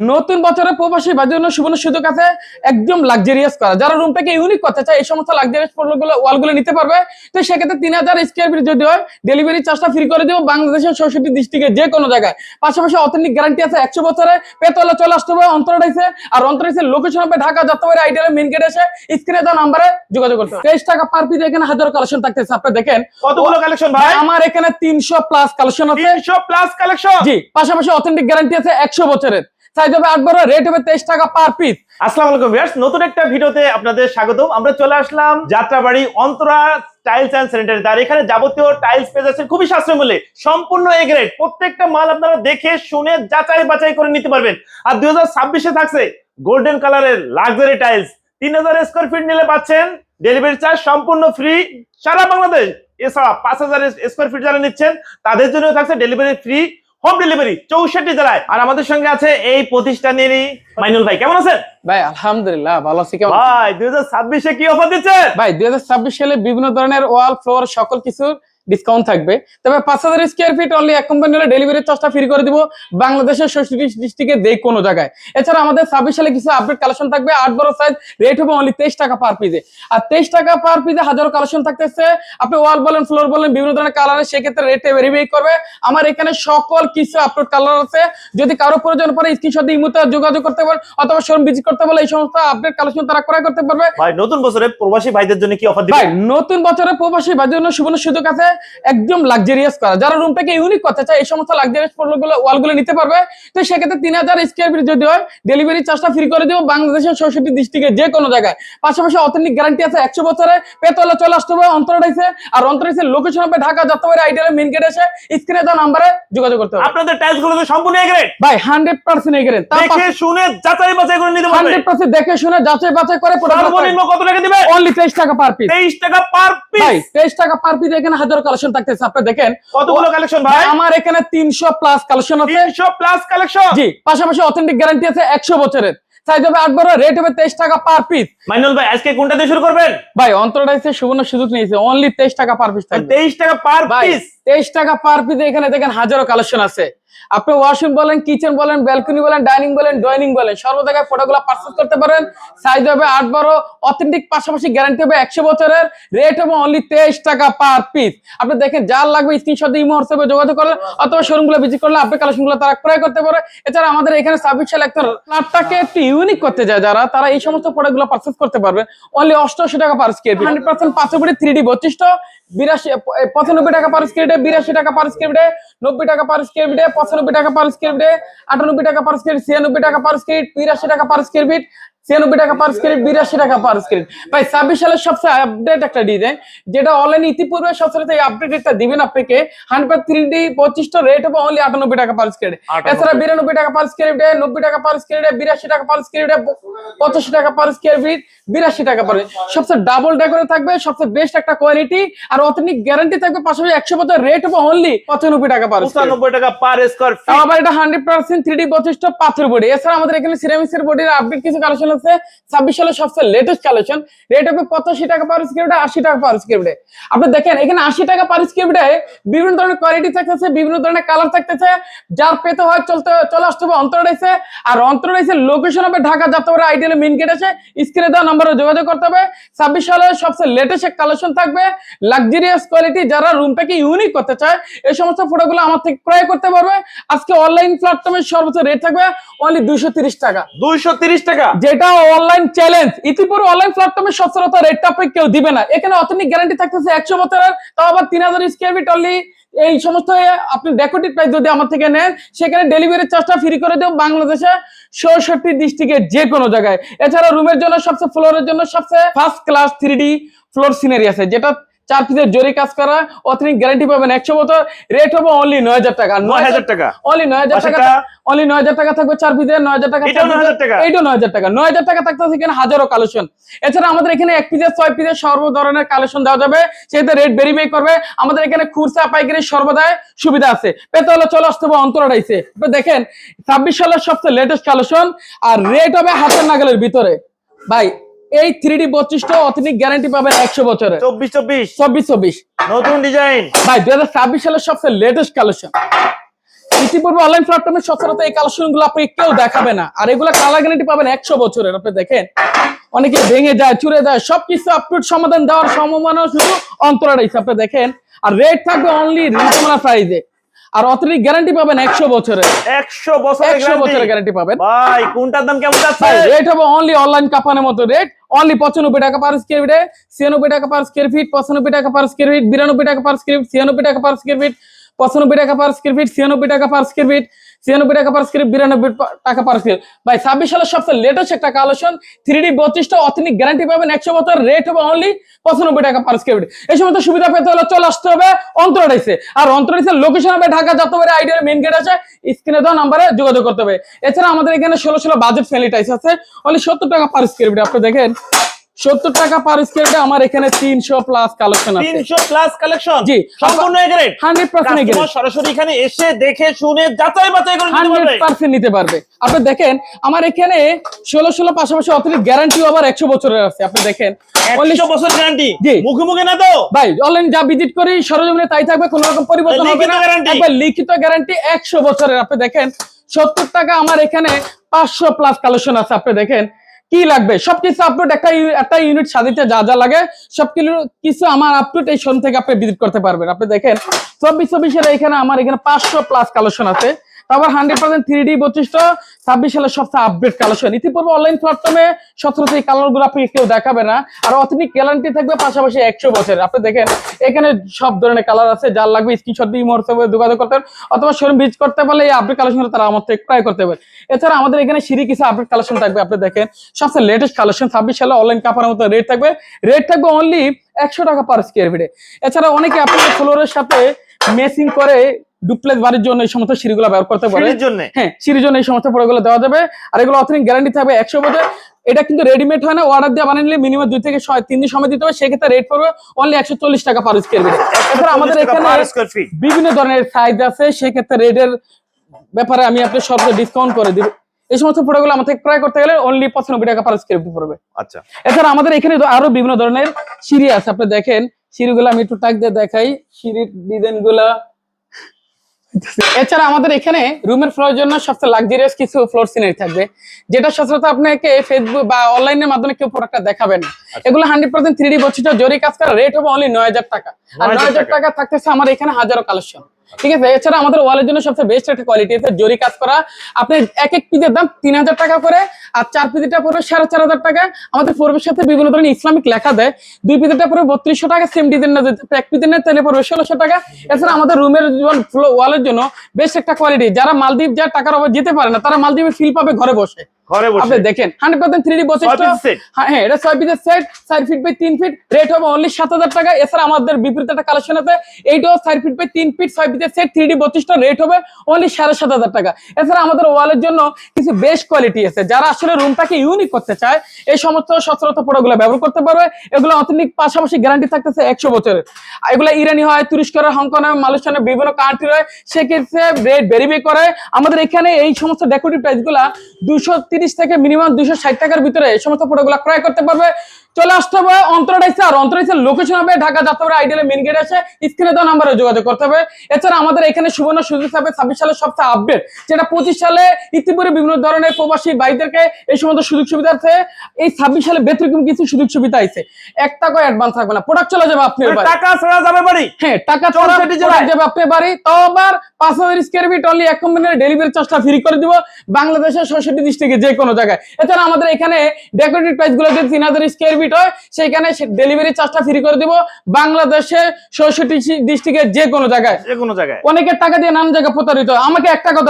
নতুন বছরে প্রবাসী বাজার জন্য সুবর্ণ সুযোগ আছে একদম লাক্সারিয়াস করা। যারা রুমটাকে ইউনিক করতে চায় এই সমস্ত লাক্সারিয়াসগুলো ওয়ালগুলো নিতে পারবে। তো সেক্ষেত্রে তিন হাজার স্কোয়ার ফিট যদি হয় ডেলিভারি চার্জটা ফ্রি করে দেবো বাংলাদেশের চৌষট্টি ডিস্ট্রিক্টে যে কোনো জায়গায়। পাশাপাশি অথেন্টিক গ্যারান্টি আছে একশো বছরে। পেতলে চলে আসতে হবে অন্তরাইছে আর অন্তরাইছে লোকেশন হবে Dhaka Jatrabari ideal main gate এসে স্ক্রিনে দেওয়া নাম্বারে যোগাযোগ করতে হবে। তেইশ টাকা পার পিস এখানে হাজার কালেকশন থাকতেছে। আপনি দেখেন কতগুলো কালেকশন ভাই? আমার এখানে তিনশো প্লাস কালেকশন আছে। তিনশো প্লাস কালেকশন জি পাশাপাশি অথেন্টিক গ্যারান্টি আছে একশো বছরের। টাকা আপনাদের চলে আসলাম যাত্রাবাড়ি অন্তরা টাইলস এখানে যাবতীয় টাইলস সম্পূর্ণ প্রত্যেকটা মাল আপনারা দেখে, শুনে, যাচাই বাছাই করে নিতে পারবেন। আর দুই হাজার ছাব্বিশে থাকছে গোল্ডেন কালারের লাক্সারি টাইলস তিন হাজার স্কোয়ার ফিট নিলে পাচ্ছেন ডেলিভারি চার্জ সম্পূর্ণ ফ্রি সারা বাংলাদেশ, এছাড়া পাঁচ হাজার স্কোয়ার ফিট যারা নিচ্ছেন, তাদের জন্য থাকছে ডেলিভারি ফ্রি হোম ডেলিভারি চৌষট্টি জেলায়। আর আমাদের সঙ্গে আছে এই প্রতিষ্ঠানেরই মাইনুল ভাই। কেমন আছেন? ভাই আলহামদুলিল্লাহ ভালো আছি। কেমন ভাই দুই হাজার ছাব্বিশে কি অফার দিচ্ছে ভাই দুই হাজার ছাব্বিশ সালে বিভিন্ন ধরনের ওয়াল ফ্লোর সকল কিছুর ডিসকাউন্ট থাকবে। তবে পাঁচ হাজার স্কোয়ার ফিট অনলি এক কোম্পানি হলে ডেলিভারি চার্জটা ফ্রি করে দিব বাংলাদেশের ষষ্ঠী ডিস্ট্রিক্টে যে কোনো জায়গায়। এছাড়া আমাদের ছাব্বিশ সালে কিছু আপডেট কালেকশন থাকবে আট বড় সাইজ রেট হবে অনলি তেইশ টাকা পার পিসে আর তেইশ টাকা পার পিসে হাজারো কালেকশন থাকতেছে। আপনি ওয়াল বলেন ফ্লোর বলেন বিভিন্ন ধরনের কালার সেক্ষেত্রে রেটে ভেরিফাই করবে। আমার এখানে সকল কিছু আপলোড কালার আছে। যদি কারও প্রয়োজন পড়ে স্ক্রিনশট দিয়ে ইমুতে যোগাযোগ করতে পারেন অথবা শোরুম ভিজিট করতে বলে এই সমস্ত আপডেট কালেকশন তারা ক্রয় করতে পারবে। ভাই নতুন বছরে প্রবাসী ভাইদের জন্য কি অফার ভাই নতুন বছরে প্রবাসী বাজার জন্য সুবর্ণ সুযোগ আছে। একদম লাক্সারিয়াস করা। যারা রুমটাকে ইউনিক করতে চায় এই সমস্ত লাক্সারিয়াসগুলো ওয়ালগুলো নিতে পারবে। তো সেক্ষেত্রে তিন হাজার স্কোয়ার ফিট যদি হয় ডেলিভারি চার্জটা ফ্রি করে দেবো বাংলাদেশের চৌষট্টি ডিস্ট্রিক্টে যে কোনো জায়গায়। পাশাপাশি অথেন্টিক গ্যারান্টি আছে একশো বছরে পেতলে চলে আসতে হবে অন্তরাইছে। আর অন্তরাইছে লোকেশন হবে Dhaka Jatrabari ideal main gate এসে স্ক্রিনে দেওয়া নাম্বারে যোগাযোগ করতে হবে। আপনাদের টাইলসগুলো তো সম্পূর্ণ এ গ্রেড ভাই হান্ড্রেড পার্সেন্ট এগেরেন দেখে শুনে যাচাই বাছাই করে নিতে পারবেন হান্ড্রেড পার্সেন্ট দেখে শুনে যাচাই বাছাই করে সর্বনিম্ন কত টাকা দিবেন অনলি তেইশ টাকা পার পিস তেইশ টাকা পার ভাই পিস তেইশ টাকা পার পিস এখানে হাজার কালেকশন থাকতেছে আপনি দেখেন। কতগুলো কালেকশন ভাই? আমার এখানে তিনশো প্লাস কালেকশন আছে। তিনশো প্লাস কালেকশন জি পাশাপাশি অথেন্টিক গ্যারান্টি আছে একশো বছরের। সাইজ হবে আট বারো রেট হবে তেইশ টাকা পার পিস মাইনুল ভাই আজকে কোনটা দিয়ে শুরু করবেন? ভাই অন্তরটাইছে সুবর্ণ সুযোগ নিয়েছে। অনলি তেইশ টাকা পার পিস তেইশ টাকা পার পিস তেইশ টাকা পার পিস এখানে দেখেন হাজারো কালেকশন আছে। আপনি ওয়াশরুম বলেন কিচেন বলেন ব্যালকনি বলেন ডাইনিং বলেন ডাইনিং বলেন, সর্ব জায়গায় ফটোগুলো পার্চেস করতে পারেন। সাইজ হবে আট বারো অথেন্টিক পাশাপাশি গ্যারান্টি হবে একশো বছরের। রেট হবে অনলি তেইশ টাকা পার পিস আপনি দেখেন যার লাগবে স্ক্রিনশট দিয়ে হোয়াটসঅ্যাপে যোগাযোগ করেন, অথবা শোরুমগুলো ভিজিট করলে আপনি কালেকশনগুলো তারা ক্রয় করতে পারে। এছাড়া আমাদের এখানে সার্ভিস সাল একটা ফ্ল্যাটটাকে একটু ইউনিক করতে যায় যারা, তারা এই সমস্ত প্রোডাক্টগুলো পার্চেস করতে পারবে। অনলি অষ্টআশি টাকা per square feet hundred percent পাঁচশো ফুটি থ্রি ডি বৈশিষ্ট্য। বিরাশি পঁচানব্বই টাকা পার স্কোয়ার ফিটে বিরাশি টাকা পার স্কোয়ার ফিটে নব্বই টাকা পার স্কোয়ার ফিটে পঁচানব্বই টাকা পার স্কোয়ার ফিটে আটানব্বই টাকা পার স্কোয়ার ছিয়ানব্বই টাকা পার স্কোয়ার বিরাশি টাকা পার স্কোয়ার ফিট ছিয়ানব্বই টাকা পার বিরাশি টাকা পার ভাই ছাব্বিশ সালের সবচেয়ে আপডেট একটা ডিজাইন যেটা অনলাইন ইতিপূর্বে সবচেয়ে দিবেন আপনাকে হান্ড্রেড থ্রি ডি পঁচিশটা রেট হবে অনলি আটানব্বই টাকা পার এছাড়া বিরানব্বই টাকা পার স্কোয়ার ফিটে নব্বই টাকা পার স্কোয়ার ফিটে বিরাশি টাকা পার স্কোয়ার ফিটে পঁচাশি টাকা পার স্কোয়ার ফিট বিরাশি টাকা পার সবচেয়ে ডাবল ডেকোরে থাকবে সবচেয়ে বেস্ট একটা কোয়ালিটি আর অথেন্টিক গ্যারান্টি থাকবে পাশাপাশি একশো বছর রেট হবে অনলি পঁচানব্বই টাকা পার স্কোয়ার পঁচানব্বই টাকা পার স্কোয়ার আবার এটা হান্ড্রেড পার্সেন্ট থ্রি ডি বৈশিষ্ট্য পাথর বডি এছাড়া আমাদের এখানে সিরামিক্স এর বডির আপডেট কিছু কালেকশন আছে ছাব্বিশ সালের সবচেয়ে লেটেস্ট কালেকশন রেট হবে পঁচাশি টাকা পার স্কোয়ার ফিটে আশি টাকা পার স্কোয়ার ফিটে আপনি দেখেন এখানে আশি টাকা পার স্কোয়ার ফিটে বিভিন্ন ধরনের কোয়ালিটি থাকতেছে বিভিন্ন ধরনের কালার থাকতেছে যার পেতে হয় চলতে চলে আসতে হবে অন্তর রয়েছে আর অন্তর রয়েছে লোকেশন হবে Dhaka Jatrabari ideal main gate আছে। স্ক্রিনে দেওয়া নম্বরে যোগাযোগ করতে হবে। ছাব্বিশ সালের সবচেয়ে লেটেস্ট কালেকশন থাকবে। লাক্সারিয়াস কোয়ালিটি যারা রুমটাকে ইউনিক করতে চায় এই সমস্ত ফটোগুলো আমার থেকে ক্রয় করতে পারবে। আজকে অনলাইন প্ল্যাটফর্মের সর্বোচ্চ রেট থাকবে অনলি দুইশো তিরিশ টাকা। দুইশো টাকা? যেটা অনলাইন চ্যালেঞ্জ ইতিপূর্বে অনলাইন প্ল্যাটফর্মে সচরাচর রেটটা আপনি কেউ দিবে না। এখানে অথেন্টিক গ্যারান্টি থাকতেছে একশো বছরের, তাও আবার তিন হাজার স্কোয়ার ফিট অনলি এই সমস্ত আপনি ডেকোরেটিভ প্রাইস যদি আমার থেকে নেন, সেখানে ডেলিভারি চার্জটা ফ্রি করে দেব বাংলাদেশে ষষট্টি ডিস্ট্রিক্টের যে কোনো জায়গায়। এছাড়া রুমের জন্য সবচেয়ে ফ্লোরের জন্য সবচেয়ে first class three floor scenery আছে, যেটা চার পিসের জরি কাজ করা অথেন্টিক গ্যারান্টি পাবেন একশো বছর। রেট হবে অনলি নয় হাজার টাকা। নয় হাজার টাকা। অনলি নয় হাজার টাকা অনলি নয় হাজার টাকা থাকবে চার পিসের নয় হাজার টাকা এটাও চার 9,000 টাকা? পিসের, এইটাও নয় হাজার টাকা। নয় হাজার টাকা থাকতে এখানে হাজারো কালেকশন এছাড়া আমাদের এখানে এক পিসের ছয় পিসের সর্ব ধরনের কালেকশন দেওয়া যাবে। সেটা রেট ভেরিফাই করবে। আমাদের এখানে খুরসা পাইকারি সর্বদাই সুবিধা আছে। পেতে হলে চলে আসতে হবে অন্তরাইছে দেখেন ছাব্বিশ সালের সবচেয়ে লেটেস্ট কালেকশন আর রেট হবে হাতের নাগালের ভিতরে। ভাই এই থ্রি ডি বত্রিশটা অথেন্টিক গ্যারান্টি পাবেন একশো বছরে। চব্বিশ চব্বিশ। চব্বিশ চব্বিশ। নতুন ডিজাইন ভাই দুই হাজার ছাব্বিশ সালের সবচেয়ে লেটেস্ট কালেকশন ইতিপূর্বে অনলাইন প্ল্যাটফর্মে সচরাচর এই কালেকশনগুলো আপনি কেউ দেখাবে না। আর এগুলো কালার গ্যারান্টি পাবেন একশো বছরের। আপনি দেখেন অনেকে ভেঙে যায় চুরে যায় সবকিছু আপটুট সমাধান দেওয়ার সম্ভাবনা শুধু অন্তরা রয়েছে আপনি দেখেন আর রেট থাকবে অনলি রিজনেবল প্রাইসে আর অতিরিক্ত গ্যারান্টি পাবেন একশো বছরের। একশো বছরের একশো বছরের গ্যারান্টি গ্যারান্টি পাবেন। ভাই কোনটার দাম কেমন যাচ্ছে? রেট হবে অনলি অনলাইন কাপানের মতো রেট অনলি পঁচানব্বই টাকা পার স্কোয়ার ফিটে ছিয়ানব্বই টাকা পার স্কোয়ার ফিট পঁচানব্বই টাকা পার স্কোয়ার ফিট বিরানব্বই টাকা পার স্কোয়ার ফিট ছিয়ানব্বই টাকা পার স্কোয়ার ফিট পঁচানব্বই টাকা পার স্কোয়ার ফিট ছিয়ানব্বই টাকা পার স্কোয়ার ফিট ছিয়ানব্বই টাকা পার স্কোয়ার বিরানব্বই টাকা পার স্কোয়ার ভাই, ছাব্বিশ সালের সবচেয়ে লেটেস্ট একটা কালেকশন থ্রি ডি বত্রিশটা অথেনিক গ্যারান্টি পাবেন, একশো বছর রেট হবে অনলি পঁচানব্বই টাকা পার স্কোয়ার ফিট এই সময় তো সুবিধা পেতে হলে চলে আসতে হবে অন্তরাইসে। আর অন্তরাইসের লোকেশন হবে ঢাকা, যাত্রাবাড়ি আইডিয়ার মেন গেট আছে। স্ক্রিনে দেওয়া নাম্বারে যোগাযোগ করতে হবে। এছাড়া আমাদের এখানে ষোলো ষোলো বাজেট ফ্রেন্ডলি টাইস আছে। অনলি সত্তর টাকা পার স্কোয়ার ফিট আপনি দেখেন। সত্তর টাকা পার স্কোয়ার আমার এখানে তিনশো প্লাস কালেকশন আছে। তিনশো প্লাস কালেকশন জি। সম্পূর্ণ হান্ড্রেড পার্সেন্ট সরাসরি এখানে এসে দেখে শুনে যাচাই বাছাই করে হান্ড্রেড পার্সেন্ট নিতে পারবে। আপনি দেখেন আমার এখানে ষোলো ষোলো পাশাপাশি অতিরিক্ত গ্যারান্টিও আবার একশো বছরের আছে। আপনি দেখেন বছর গ্যারান্টি জি। মুখে মুখে না তো? ভাই অনলাইন যা ভিজিট করি সরজমিনে তাই থাকবে কোনো রকম পরিবর্তন হবে না। একবার লিখিত গ্যারান্টি একশো বছরের। আপনি দেখেন সত্তর টাকা আমার এখানে পাঁচশো প্লাস কালেকশন আছে। আপনি দেখেন কি লাগবে? সবকিছু আপলোড একটা একটা ইউনিট সাজিতে যা যা লাগে, সবকিছু, কিছু- আমার আপলোড এই শোরুম থেকে আপনি ভিজিট করতে পারবেন। আপনি দেখেন, চব্বিশ চব্বিশের এখানে আমার এখানে পাঁচশো প্লাস কালেকশন আছে। তারপর হান্ড্রেড পার্সেন্ট থ্রি ডি বত্রিশটা ছাব্বিশ সালের সবচেয়ে আপডেট কালেকশন ইতিপূর্বে অনলাইন প্ল্যাটফর্মে সচরাচর এই কালারগুলো আপনি কেউ দেখাবে না। আর অথেনিক গ্যারান্টি থাকবে পাশাপাশি একশো বছরের। আপনি দেখেন, এখানে সব ধরনের কালার আছে, যার লাগবে স্ক্রিনশট দিয়ে হোয়াটসঅ্যাপে যোগাযোগ করতে পারেন অথবা শোরুম ভিজিট করতে পারলে এই আপডেট কালেকশন তারা আমার থেকে ক্রয় করতে পারে। এছাড়া আমাদের এখানে সিঁড়ি কিছু আপডেট কালেকশন থাকবে, আপনি দেখেন, সবচেয়ে লেটেস্ট কালেকশন ছাব্বিশ সালে অনলাইন কাপড়ের মতো রেট থাকবে। রেট থাকবে অনলি একশো টাকা পার স্কোয়ার ফিটে এছাড়া অনেকে আপনাদের ফ্লোরের সাথে মেসিং করে ডুপ্লেক্স বাড়ির জন্য এই সমস্ত সিঁড়িগুলো ব্যবহার করতে পারে। জন্য? হ্যাঁ সিঁড়ির জন্য এই সমস্ত প্রোডাক্টগুলো দেওয়া যাবে। আর এগুলো অথেনিক গ্যারান্টি থাকবে একশো বছর। এটা কিন্তু রেডিমেড হয় না অর্ডার দিয়ে বানিয়ে নিলে মিনিমাম দুই থেকে তিন দিন সময় দিতে হবে। সেক্ষেত্রে রেট পড়বে অনলি একশো চল্লিশ টাকা পার স্কোয়ার ফিট এছাড়া আমাদের এখানে বিভিন্ন ধরনের সাইজ আছে। সেক্ষেত্রে রেটের ব্যাপারে আমি আপনার সর্ব ডিসকাউন্ট করে দিব। এই সমস্ত প্রোডাক্টগুলো আমাদের ক্রয় করতে গেলে অনলি পঁচানব্বই টাকা পার স্কোয়ার ফিট পড়বে। আচ্ছা। এছাড়া আমাদের এখানে আরও বিভিন্ন ধরনের সিঁড়ি আছে। আপনি দেখেন সিঁড়িগুলো আমি একটু টাক দিয়ে দেখাই। সিঁড়ির ডিজাইনগুলা এছাড়া আমাদের এখানে রুমের ফ্লোরের জন্য সবচেয়ে লাক্সারিয়াস কিছু ফ্লোর সিনারি থাকবে যেটা সচরাচর আপনাকে ফেসবুক বা অনলাইনের মাধ্যমে কেউ প্রোডাক্টটা দেখাবেন না। এগুলো হান্ড্রেড পার্সেন্ট থ্রি ডি বছর জরি কাজ করা রেট হবে অনলি নয় হাজার টাকা। আর নয় হাজার টাকা। থাকতেছে আমার এখানে হাজারো কালেকশন ঠিক আছে? এছাড়া আমাদের ওয়ালের জন্য সবচেয়ে বেস্ট একটা কোয়ালিটি আছে জরি কাজ করা। আপনি এক এক পিসের দাম তিন হাজার টাকা করে আর চার পিসিটা পরে সাড়ে চার হাজার টাকা। আমাদের পূর্বের সাথে বিভিন্ন ধরনের ইসলামিক লেখা দেয়। দুই পিসিটা পরে বত্রিশশো টাকা সেম ডিজাইন না এক পিসের নেয় তাহলে পড়বে ষোলোশো টাকা। এছাড়া আমাদের রুমের ওয়ালের জন্য বেশ একটা কোয়ালিটি যারা মালদ্বীপ যার টাকার অভাবে যেতে পারে না, তারা মালদ্বীপে ফিল পাবে ঘরে বসে। ঘরে আপনি দেখেন বৈশিষ্ট্য। হ্যাঁ হ্যাঁ, এটা ছয় পিসের সেট চার ফিট বাই তিন ফিট রেট হবে অনলি সাত হাজার টাকা। এছাড়া আমাদের বিপরীত একটা কালেকশন আছে এইটাও চার ফিট বাই তিন ফিট ছয় পিসের সেট থ্রি ডি রেট হবে অনলি সাড়ে সাত হাজার টাকা। এছাড়া আমাদের ওয়ালের জন্য কিছু বেস্ট কোয়ালিটি আছে। যারা আসলে রুমটাকে ইউনিক করতে চায় এই সমস্ত প্রোডাক্টগুলো ব্যবহার করতে পারবে। এগুলো অথেন্টিক পাশাপাশি গ্যারান্টি থাকতেছে একশো বছরের। আর এগুলো ইরানি হয় তুরস্কের হংকং মালয়েশিয়ার বিভিন্ন কান্ট্রি হয় সেক্ষেত্রে রেট ভেরিফাই করে। আমাদের এখানে এই সমস্ত ডেকোরেটিভ প্রাইসগুলা দুশো তিরিশ থেকে মিনিমাম দুইশো ষাট টাকার ভিতরে এই সমস্ত প্রোডাক্টগুলো ক্রয় করতে পারবে। চলে আসতে হবে অন্তরাইসে আর অন্তরাইসের লোকেশন হবে ঢাকা যাত্রা আইডিয়াল মেন গেট আছে। স্ক্রিনে দেওয়া নাম্বারে যোগাযোগ করতে হবে। এছাড়া আমাদের এখানে সুবর্ণ সুযোগ থাকবে ছাব্বিশ সালের সবচেয়ে আপডেট যেটা পঁচিশ সালে ইতিপূর্বে বিভিন্ন ধরনের প্রবাসী ভাইদেরকে এই সমস্ত সুযোগ সুবিধা আছে। এই ছাব্বিশ সালে ব্যতিক্রম কিছু সুযোগ সুবিধা আছে। এক টাকা অ্যাডভান্স থাকবে না। প্রোডাক্ট চলে যাবে আপনি টাকা ছাড়া যাবে বাড়ি? হ্যাঁ টাকা চৌষট্টি যাবে। আপনার বাড়ি। তাও আবার পাঁচ হাজার স্কোয়ার ফিট অনলি এক কোম্পানির ডেলিভারি চার্জটা ফ্রি করে দিব। বাংলাদেশের ছয়ষট্টি ডিস্ট্রিক্টে যে কোনো জায়গায়। এছাড়া আমাদের এখানে ডেকোরেটিভ প্রাইসগুলো তিন হাজার স্কোয়ার ফিট হয় সেইখানে ডেলিভারি চার্জটা ফ্রি করে দিব বাংলাদেশে ছয়ষট্টি ডিস্ট্রিক্টের যে কোনো জায়গায়। যে কোনো জায়গায়। অনেকের টাকা দিয়ে নানান জায়গায় প্রতারিত। আমাকে এক টাকা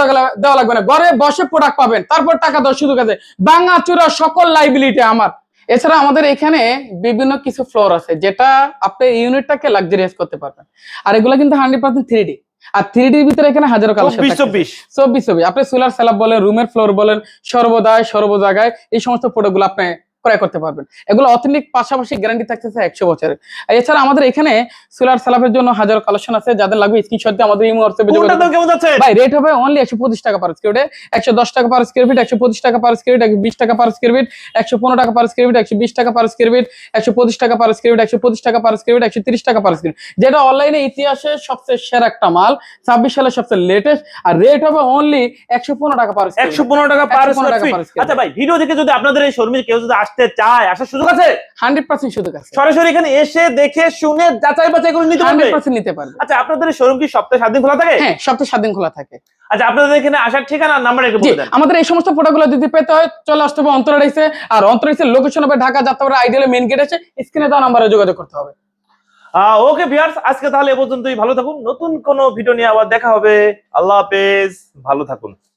দেওয়া লাগবে না। ঘরে বসে প্রোডাক্ট পাবেন তারপর টাকা দেওয়ার সুযোগ আছে। বাঙা চূড়া সকল লাইবিলিটি আমার। এছাড়া আমাদের এখানে বিভিন্ন কিছু ফ্লোর আছে যেটা আপনি ইউনিটটাকে লাক্সারিয়াস করতে পারবেন। আর এগুলো কিন্তু হান্ড্রেড পার্সেন্ট থ্রি ডি আর থ্রি ডির ভিতরে এখানে হাজারো কালার চব্বিশ চব্বিশ। চব্বিশ আপনি সোলার স্যালাব বলেন রুমের ফ্লোর বলেন সর্বদায় সর্ব জায়গায় এই সমস্ত প্রোডাক্টগুলো আপনি ক্রয় করতে পারবেন এগুলো অথেন্টিক পাশাপাশি গ্যারান্টি থাকতেছে একশো বছরের এছাড়া আমাদের এখানে সোলার সালাফের জন্য হাজারো কালেকশন আছে যাদের লাগবে স্ক্রিনশট দিয়ে আমাদের ইমো হোয়াটসঅ্যাপে কেমন যাচ্ছে ভাই রেট হবে অনলি একশো পঁচিশ টাকা পার স্কোয়ার ফিট একশো দশ টাকা পার স্কোয়ার ফিট একশো পঁচিশ টাকা পার স্কোয়ার ফিট একশো বিশ টাকা পার স্কোয়ার ফিট একশো পনেরো টাকা পার স্কোয়ার ফিট একশো বিশ টাকা পার স্কোয়ার ফিট একশো পঁচিশ টাকা পার স্কোয়ার ফিট একশো পঁচিশ টাকা পার স্কোয়ার ফিট একশো তিরিশ টাকা পার স্কোয়ার যেটা অনলাইনে ইতিহাসে সবচেয়ে সেরা একটা মাল ছাব্বিশ সালের সবচেয়ে লেটেস্ট আর রেট হবে অনলি একশো পনেরো টাকা পার একশো পনেরো টাকা পার 115 স্কোয়ার ফিট আচ্ছা ভাই ভিডিও দেখে যদি আপনাদের এই শোরুমে কেউ যদি আসতে চায় আসার সুযোগ আছে? হান্ড্রেড পার্সেন্ট সুযোগ আছে। সরাসরি এখানে এসে দেখে শুনে যাচাই বাছাই করে নিতে পারবে? পার্সেন্ট নিতে পারবে। আচ্ছা আপনাদের শোরুম কি সপ্তাহে সাত দিন খোলা থাকে? হ্যাঁ সপ্তাহে সাত দিন খোলা থাকে। আচ্ছা আপনাদের এখানে আসার ঠিকানা নাম্বার একটু বলে দেন। আমাদের এই সমস্ত প্রোডাক্টগুলো যদি পেতে হয় চলে আসতে হবে অন্তরাইসে আর অন্তরাইসের লোকেশন হবে ঢাকা যাত্রা আইডিয়াল মেন গেট আছে স্ক্রিনে দেওয়া নাম্বারে যোগাযোগ করতে হবে। ওকে ভিউয়ার্স আজকে তাহলে এ পর্যন্তই। ভালো থাকুন। নতুন কোনো ভিডিও নিয়ে আবার দেখা হবে। আল্লাহ হাফেজ। ভালো থাকুন।